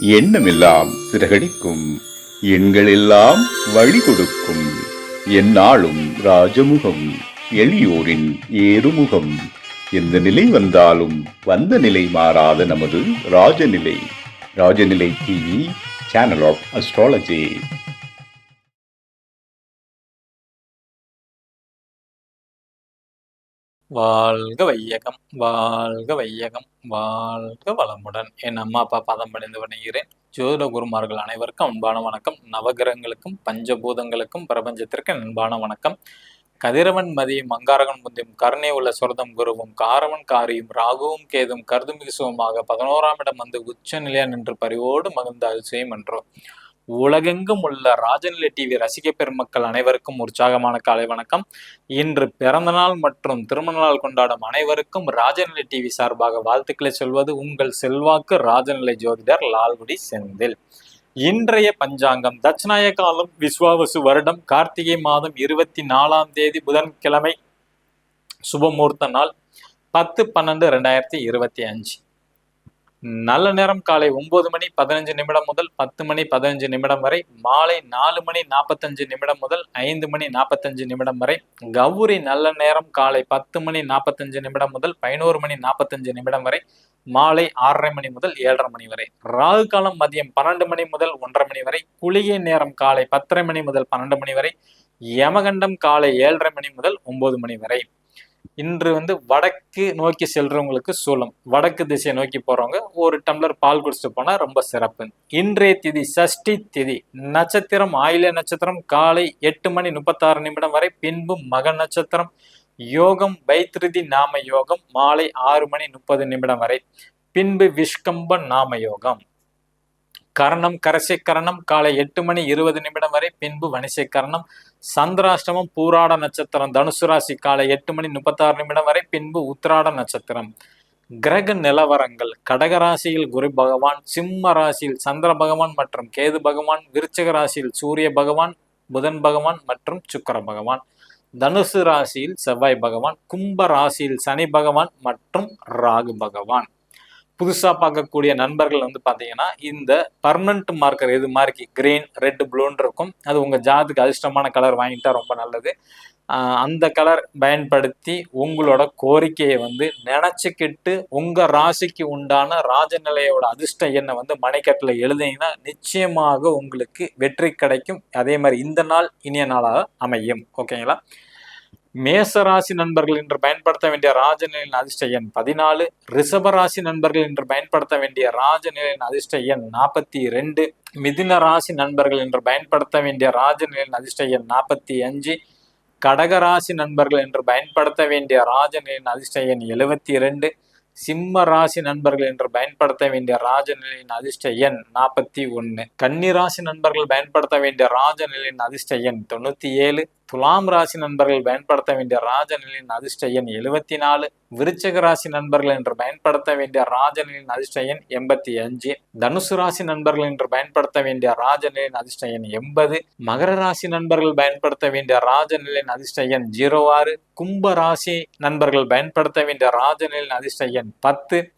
எண்ணமெல்லாம் சிறகடிக்கும். எண்களெல்லாம் வழி கொடுக்கும் எந்நாளும் ராஜமுகம் எளியோரின் ஏறுமுகம். எந்த நிலை வந்தாலும் வந்த நிலை மாறாத நமது Rajanilai. Rajanilai TV channel of astrology வாழ்க வையகம் வாழ்க வையகம் வாழ்க வளமுடன். என் அம்மா அப்பா பதம் பணிந்து வணங்குகிறேன். ஜோதிட குருமார்கள் அனைவருக்கும் அன்பான வணக்கம். நவகிரகங்களுக்கும் பஞ்சபூதங்களுக்கும் பிரபஞ்சத்திற்கு அன்பான வணக்கம். கதிரவன் மதியும் அங்காரகன் முந்தியும் கருணை உள்ள சுரதம் குருவும் காரவன் காரியும் ராகுவும் கேதும் கருதுமிகு சுகமாக பதினோராம் இடம் வந்து உச்ச நிலையா நின்று பரிவோடு மகிழ்ந்த அதிசயம் என்றோம். உலகெங்கும் உள்ள ராஜநிலை டிவி ரசிக பெருமக்கள் அனைவருக்கும் உற்சாகமான காலை வணக்கம். இன்று பிறந்தநாள் மற்றும் திருமண நாள் கொண்டாடும் அனைவருக்கும் ராஜநிலை டிவி சார்பாக வாழ்த்துக்களை சொல்வது உங்கள் செல்வாக்கு ராஜநிலை ஜோதிடர் லால்குடி செந்தில். இன்றைய பஞ்சாங்கம் தட்சிணாய காலம் விஸ்வாவசு வருடம் கார்த்திகை மாதம் இருபத்தி நாலாம் தேதி புதன்கிழமை சுபமுகூர்த்த நாள் பத்து பன்னெண்டு ரெண்டாயிரத்தி இருபத்தி அஞ்சு. நல்ல நேரம் காலை ஒன்பது மணி பதினஞ்சு நிமிடம் முதல் பத்து மணி பதினஞ்சு நிமிடம் வரை மாலை நாலு மணி நாற்பத்தஞ்சு நிமிடம் முதல் ஐந்து மணி நாற்பத்தஞ்சு நிமிடம் வரை கௌரி நல்ல நேரம் காலை பத்து மணி நாற்பத்தஞ்சு நிமிடம் முதல் பதினோரு மணி நாற்பத்தஞ்சு நிமிடம் வரை மாலை ஆறரை மணி முதல் ஏழரை மணி வரை. ராகு காலம் மதியம் பன்னெண்டு மணி முதல் ஒன்றரை மணி வரை குளிகை நேரம் காலை பத்தரை மணி முதல் பன்னெண்டு மணி வரை யமகண்டம் காலை ஏழரை மணி முதல் ஒன்பது மணி வரை. இன்று வந்து வடக்கு நோக்கி செல்றவங்களுக்கு சூலம் வடக்கு திசையை நோக்கி போறவங்க ஒரு டம்ளர் பால் குடிச்சிட்டு போனா ரொம்ப சிறப்பு. இன்றைய திதி சஷ்டி திதி. நட்சத்திரம் ஆயில நட்சத்திரம் காலை எட்டு மணி முப்பத்தாறு நிமிடம் வரை பின்பு மக நட்சத்திரம். யோகம் வைத்திருதி நாம யோகம் மாலை ஆறு மணி முப்பது நிமிடம் வரை. பின்பு விஷ்கம்ப நாம யோகம். கரணம் கரசை கரணம் காலை எட்டு மணி இருபது நிமிடம் வரை பின்பு வணிசை கரணம் சந்திராஷ்டமம் பூராட நட்சத்திரம். தனுசு ராசி காலை எட்டு மணி முப்பத்தாறு நிமிடம் வரை பின்பு உத்திராட நட்சத்திரம். கிரக நிலவரங்கள். கடகராசியில் குரு பகவான் சிம்ம ராசியில் சந்திர பகவான் மற்றும் கேது பகவான் விருச்சக ராசியில் சூரிய பகவான் புதன் பகவான் மற்றும் சுக்கர பகவான். தனுசு ராசியில் செவ்வாய் பகவான் கும்ப ராசியில் சனி பகவான் மற்றும் ராகு பகவான். புதுசாக பார்க்கக்கூடிய நண்பர்கள் வந்து பார்த்தீங்கன்னா இந்த பர்மனண்ட் மார்க்கர் இது மாதிரி கிரீன் ரெட் ப்ளூன்னு இருக்கும். அது உங்கள் ஜாதுக்கு அதிர்ஷ்டமான கலர் வாங்கிட்டா ரொம்ப நல்லது. அந்த கலர் பயன்படுத்தி உங்களோட கோரிக்கையை வந்து நினச்சிக்கிட்டு உங்கள் ராசிக்கு உண்டான ராஜநிலையோட அதிர்ஷ்ட எண்ணை வந்து மணிக்கட்டில் எழுதிங்கன்னா நிச்சயமாக உங்களுக்கு வெற்றி கிடைக்கும். அதே மாதிரி இந்த நாள் இனிய நாளாக அமையும். ஓகேங்களா? மேச ராசி நண்பர்கள் என்று பயன்படுத்த வேண்டிய ராஜநிலையின் அதிர்ஷ்ட எண் பதினாலு ரிஷபராசி நண்பர்கள் என்று பயன்படுத்த வேண்டிய ராஜநிலையின் அதிர்ஷ்ட எண் நாற்பத்தி ரெண்டு மிதின ராசி நண்பர்கள் என்று பயன்படுத்த வேண்டிய ராஜநிலையின் அதிர்ஷ்ட எண் நாற்பத்தி அஞ்சு கடகராசி நண்பர்கள் என்று பயன்படுத்த வேண்டிய ராஜநிலையின் அதிர்ஷ்ட எண் எழுபத்தி ரெண்டு சிம்ம ராசி நண்பர்கள் என்று பயன்படுத்த வேண்டிய ராஜநிலையின் அதிர்ஷ்ட எண் நாற்பத்தி ஒன்று கன்னிராசி நண்பர்கள் பயன்படுத்த வேண்டிய ராஜநிலையின் அதிர்ஷ்ட எண் தொண்ணூற்றி ஏழு துலாம் ராசி நண்பர்கள் பயன்படுத்த வேண்டிய ராஜநிலையின் அதிர்ஷ்ட எண் எழுபத்தி நாலு விருச்சக ராசி நண்பர்கள் என்று பயன்படுத்த வேண்டிய ராஜநிலையின் அதிர்ஷ்ட எண் எண்பத்தி அஞ்சு. தனுசு ராசி நண்பர்கள் என்று பயன்படுத்த வேண்டிய ராஜநிலையின் அதிர்ஷ்ட எண் எண்பது. மகர ராசி நண்பர்கள் பயன்படுத்த வேண்டிய ராஜநிலையின் அதிர்ஷ்ட எண் ஜீரோ ஆறு. கும்ப ராசி நண்பர்கள் பயன்படுத்த வேண்டிய ராஜநிலையின் அதிர்ஷ்ட எண் பத்து.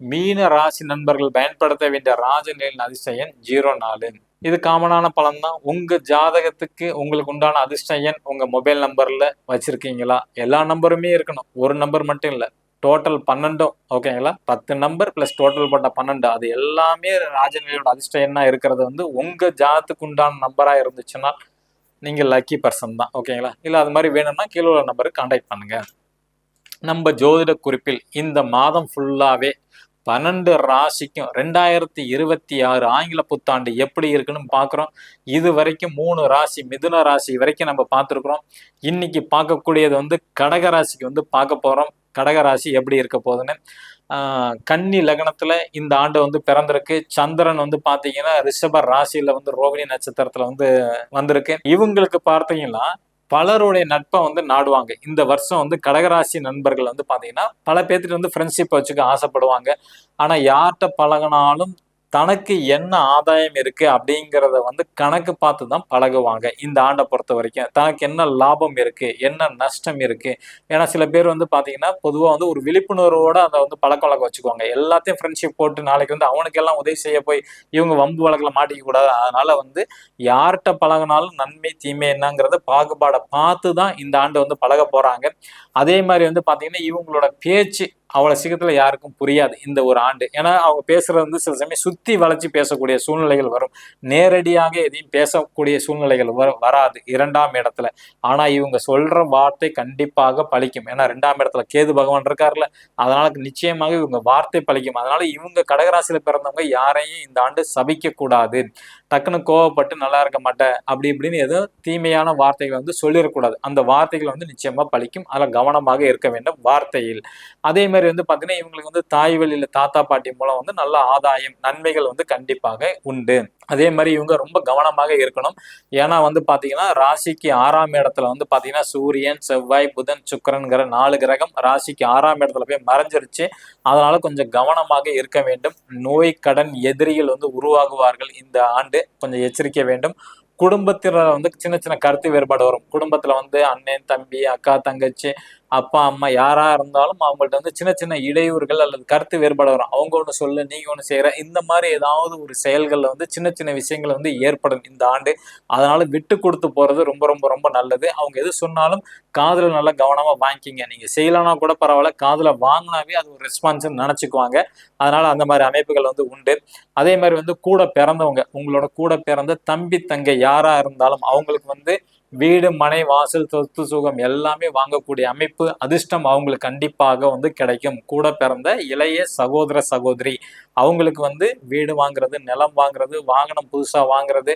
மீன ராசி நண்பர்கள் பயன்படுத்த வேண்டிய ராஜநிலையின் அதிர்ஷ்டயன் ஜீரோ நாலு. இது காமனான பலன் தான் உங்க ஜாதகத்துக்கு உங்களுக்கு உண்டான அதிர்ஷ்டயன் உங்க மொபைல் நம்பர்ல வச்சிருக்கீங்களா? எல்லா நம்பருமே இருக்கணும். ஒரு நம்பர் மட்டும் இல்லை. டோட்டல் பன்னெண்டும். ஓகேங்களா? பத்து நம்பர் பிளஸ் டோட்டல் போட்ட பன்னெண்டு. அது எல்லாமே ராஜநிலையோட அதிர்ஷ்ட இருக்கிறது வந்து உங்க ஜாதத்துக்கு உண்டான நம்பரா இருந்துச்சுன்னா நீங்க லக்கி பர்சன் தான். ஓகேங்களா? இல்லை அது மாதிரி வேணும்னா கீழே உள்ள நம்பருக்கு கான்டாக்ட் பண்ணுங்க. நம்ம ஜோதிட குறிப்பில் இந்த மாதம் ஃபுல்லாவே பன்னெண்டு ராசிக்கும் ரெண்டாயிரத்தி இருபத்தி ஆறு ஆங்கில புத்தாண்டு எப்படி இருக்குன்னு பார்க்குறோம். இது வரைக்கும் மூணு ராசி மிதுன ராசி வரைக்கும் நம்ம பார்த்துருக்குறோம். இன்னைக்கு பார்க்கக்கூடியது வந்து கடக ராசிக்கு வந்து பார்க்க போகிறோம் கடக ராசி எப்படி இருக்க போகுதுன்னு? கன்னி லக்னத்துல இந்த ஆண்டு வந்து பிறந்திருக்கு. சந்திரன் வந்து பாத்தீங்கன்னா ரிஷப ராசியில வந்து ரோகிணி நட்சத்திரத்துல வந்து வந்திருக்கு. இவங்களுக்கு பார்த்தீங்கன்னா பலருடைய நட்பை வந்து நாடுவாங்க. இந்த வருஷம் வந்து கடகராசி நண்பர்கள் வந்து பார்த்தீங்கன்னா பல பேர்த்துட்டு வந்து ஃப்ரெண்ட்ஷிப் வச்சுக்க ஆசைப்படுவாங்க. ஆனால் யார்கிட்ட பழகினாலும் தனக்கு என்ன ஆதாயம் இருக்கு அப்படிங்கிறத வந்து கணக்கு பார்த்து தான் பழகுவாங்க. இந்த ஆண்டை பொறுத்த வரைக்கும் தனக்கு என்ன லாபம் இருக்கு என்ன நஷ்டம் இருக்கு? ஏன்னா சில பேர் வந்து பாத்தீங்கன்னா பொதுவாக வந்து ஒரு விழிப்புணர்வோட அதை வந்து பழக்க வழக்கம் வச்சுக்குவாங்க. எல்லாத்தையும் ஃப்ரெண்ட்ஷிப் போட்டு நாளைக்கு வந்து அவனுக்கு எல்லாம் உதவி செய்ய போய் இவங்க வம்பு வழக்கில் மாட்டிக்க கூடாது. அதனால வந்து யார்கிட்ட பழகினாலும் நன்மை தீமை என்னங்கிறத பாகுபாடை பார்த்து தான் இந்த ஆண்டு வந்து பழக போறாங்க. அதே மாதிரி வந்து பாத்தீங்கன்னா இவங்களோட பேச்சு அவ்வளோ சீக்கிரத்தில் யாருக்கும் புரியாது இந்த ஒரு ஆண்டு. ஏன்னா அவங்க பேசுகிறது வந்து சில சமயம் சுற்றி வளைச்சி பேசக்கூடிய சூழ்நிலைகள் வரும். நேரடியாக எதையும் பேசக்கூடிய சூழ்நிலைகள் வர வராது இரண்டாம் இடத்துல. ஆனால் இவங்க சொல்கிற வார்த்தை கண்டிப்பாக பழிக்கும். ஏன்னா ரெண்டாம் இடத்துல கேது பகவான் இருக்கார்ல அதனால நிச்சயமாக இவங்க வார்த்தை பழிக்கும். அதனால இவங்க கடகராசியில் பிறந்தவங்க யாரையும் இந்த ஆண்டு சபிக்க கூடாது டக்குன்னு கோவப்பட்டு நல்லா இருக்க மாட்டேன் அப்படி இப்படின்னு எதுவும் தீமையான வார்த்தைகளை வந்து சொல்லிடக்கூடாது அந்த வார்த்தைகள் வந்து நிச்சயமாக பழிக்கும். அதில் கவனமாக இருக்க வேண்டும் வார்த்தையில். அதே மாதிரி வந்து பார்த்தீங்கன்னா இவங்களுக்கு வந்து தாய் வழியில் தாத்தா பாட்டி மூலம் வந்து நல்ல ஆதாயம் நன்மைகள் வந்து கண்டிப்பாக உண்டு. அதே மாதிரி இவங்க ரொம்ப கவனமாக இருக்கணும். ஏன்னா வந்து பார்த்தீங்கன்னா ராசிக்கு ஆறாம் இடத்துல வந்து பார்த்தீங்கன்னா சூரியன் செவ்வாய் புதன் சுக்கரன்கிற நாலு கிரகம் ராசிக்கு ஆறாம் இடத்துல போய் மறைஞ்சிருச்சு. அதனால கொஞ்சம் கவனமாக இருக்க வேண்டும். நோய் கடன் எதிரிகள் வந்து உருவாகுவார்கள் இந்த ஆண்டு. கொஞ்சம் எச்சரிக்கை வேண்டும். குடும்பத்தில் வந்து சின்ன சின்ன கருத்து வேறுபாடு வரும். குடும்பத்தில் வந்து அண்ணன் தம்பி அக்கா தங்கச்சி அப்பா அம்மா யாரா இருந்தாலும் அவங்கள்ட்ட வந்து சின்ன சின்ன இடையூறுகள் அல்லது கருத்து வேறுபாடு வரும். அவங்க ஒன்று சொல்லு நீங்க ஒன்று செய்யற இந்த மாதிரி ஏதாவது ஒரு செயல்களில் வந்து சின்ன சின்ன விஷயங்கள் வந்து ஏற்படும் இந்த ஆண்டு. அதனால விட்டு கொடுத்து போறது ரொம்ப ரொம்ப ரொம்ப நல்லது. அவங்க எது சொன்னாலும் காதில் நல்லா கவனமா வாங்கிக்கிங்க. நீங்க செய்யலனா கூட பரவாயில்ல. காதில் வாங்கினாவே அது ஒரு ரெஸ்பான்ஸ் நினைச்சுக்குவாங்க. அதனால அந்த மாதிரி அமைப்புகள் வந்து உண்டு. அதே மாதிரி வந்து கூட பிறந்தவங்க உங்களோட கூட பிறந்த தம்பி தங்கை யாரா இருந்தாலும் அவங்களுக்கு வந்து வீடு மனை வாசல் சொத்து சுகம் எல்லாமே வாங்கக்கூடிய அமைப்பு அதிர்ஷ்டம் அவங்களுக்கு கண்டிப்பாக வந்து கிடைக்கும். கூட பிறந்த இளைய சகோதர சகோதரி அவங்களுக்கு வந்து வீடு வாங்குறது நிலம் வாங்குறது வாகனம் புதுசாக வாங்குறது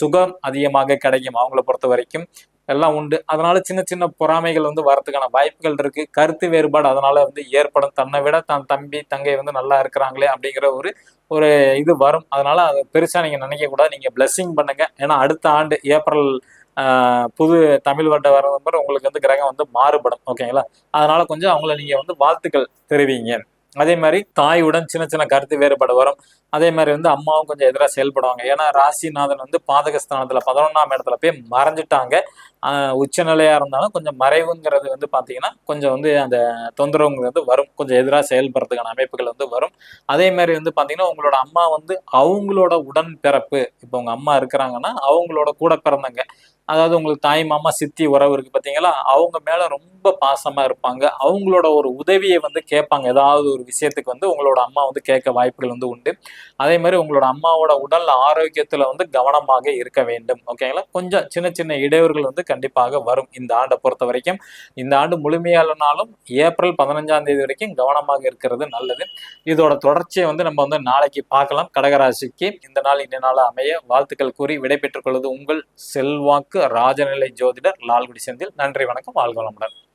சுகம் அதிகமாக கிடைக்கும் அவங்கள பொறுத்த வரைக்கும். எல்லாம் உண்டு. அதனால சின்ன சின்ன பொறாமைகள் வந்து வரதுக்கான வாய்ப்புகள் இருக்கு. கருத்து வேறுபாடு அதனால வந்து ஏற்படும். தன்னை விட தன் தம்பி தங்கை வந்து நல்லா இருக்கிறாங்களே அப்படிங்கிற ஒரு ஒரு இது வரும். அதனால அது பெருசா நீங்க நினைக்க கூடாது நீங்க பிளஸ்ஸிங் பண்ணுங்க. ஏன்னா அடுத்த ஆண்டு ஏப்ரல் புது தமிழ் வருட வர உங்களுக்கு வந்து கிரகம் வந்து மாறுபடும். ஓகேங்களா? அதனால கொஞ்சம் அவங்கள நீங்க வந்து வாழ்த்துக்கள் தெரிவிங்க. அதே மாதிரி தாயுடன் சின்ன சின்ன கருத்து வேறுபாடு வரும். அதே மாதிரி வந்து அம்மாவும் கொஞ்சம் எதிராக செயல்படுவாங்க. ஏன்னா ராசிநாதன் வந்து பாதகஸ்தானத்தில் பதினொன்றாம் இடத்துல போய் மறைஞ்சிட்டாங்க. உச்சநிலையாக இருந்தாலும் கொஞ்சம் மறைவுங்கிறது வந்து பார்த்தீங்கன்னா கொஞ்சம் வந்து அந்த தொந்தரவுங்கிறது வரும். கொஞ்சம் எதிராக செயல்படுறதுக்கான அமைப்புகள் வந்து வரும். அதே மாதிரி வந்து பார்த்தீங்கன்னா உங்களோட அம்மா வந்து அவங்களோட உடன் பிறப்பு இப்போ உங்கள் அம்மா இருக்கிறாங்கன்னா அவங்களோட கூட பிறந்தங்க அதாவது உங்களுக்கு தாய் மாமா சித்தி உறவு இருக்கு பார்த்தீங்களா அவங்க மேலே ரொம்ப பாசமாக இருப்பாங்க. அவங்களோட ஒரு உதவியை வந்து கேட்பாங்க. ஏதாவது ஒரு விஷயத்துக்கு வந்து உங்களோட அம்மா வந்து கேட்க வாய்ப்புகள் வந்து உண்டு. அதே மாதிரி உங்களோட அம்மாவோட உடல் ஆரோக்கியத்தில் வந்து கவனமாக இருக்க வேண்டும். ஓகேங்களா கொஞ்சம் சின்ன சின்ன இடையூறுகள் வந்து கண்டிப்பாக வரும் இந்த ஆண்டை பொறுத்த வரைக்கும். இந்த ஆண்டு முழுமையாலனாலும் ஏப்ரல் பதினஞ்சாம் தேதி வரைக்கும் கவனமாக இருக்கிறது நல்லது. இதோட தொடர்ச்சியை வந்து நம்ம வந்து நாளைக்கு பார்க்கலாம். கடகராசிக்கு இந்த நாள் இன்ன நாள் அமைய வாழ்த்துக்கள் கூறி விடைபெற்றுக் கொள்வது உங்கள் செல்வாக்கு. ராஜநிலை ஜோதிடர் லால்குடி செந்தில். நன்றி வணக்கம். வாழ்க வளமுடன்.